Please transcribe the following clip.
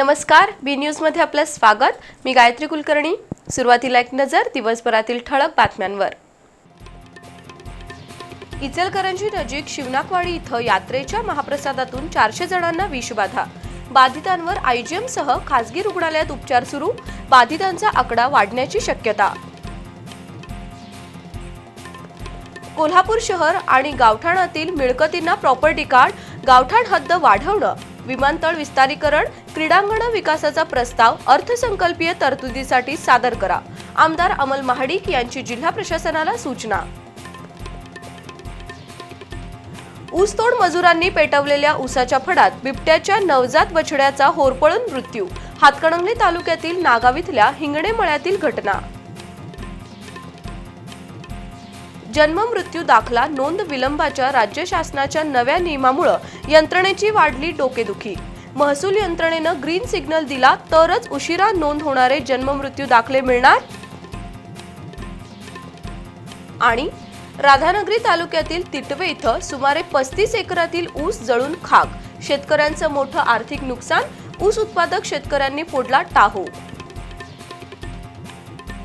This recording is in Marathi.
नमस्कार बी न्यूजमध्ये आपलं स्वागत. मी गायत्री कुलकर्णी. सुरुवातीला एक नजर दिवसभरातील ठळक बातम्यांवर. इचलकरंजी नजीक शिवनाकवाडी इथं यात्रेच्या महाप्रसादातून चारशे जणांना विषबाधा बाधितांवर आयजीएम सह खासगी रुग्णालयात उपचार सुरू. बाधितांचा आकडा वाढण्याची शक्यता. कोल्हापूर शहर आणि गावठाणातील मिळकतींना प्रॉपर्टी कार्ड गावठाण हद्द वाढवणं विमानतळ विस्तारीकरण क्रीडांगण विकासाचा प्रस्ताव अर्थसंकल्पीय तरतुदीसाठी सादर करा. आमदार अमल महाडिक यांची जिल्हा प्रशासनाला सूचना. ऊसतोड मजुरांनी पेटवलेल्या ऊसाच्या फडात बिबट्याच्या नवजात बछड्याचा होरपळून मृत्यू. हातकणंगले तालुक्यातील नागाव इथल्या हिंगणे मळ्यातील घटना. जन्म मृत्यू दाखला नोंद विलंबाच्या राज्य शासनाच्या नव्या नियमामुळं यंत्रणेची वाढली डोकेदुखी. महसूल यंत्रणेनं ग्रीन सिग्नल दिला तरच उशिरा नोंद होणारे जन्म मृत्यू दाखले मिळणार? आणि राधानगरी तालुक्यातील तिटवे इथं सुमारे पस्तीस एकरातील ऊस जळून खाक. शेतकऱ्यांचं मोठं आर्थिक नुकसान ऊस उत्पादक शेतकऱ्यांनी फोडला टाहो.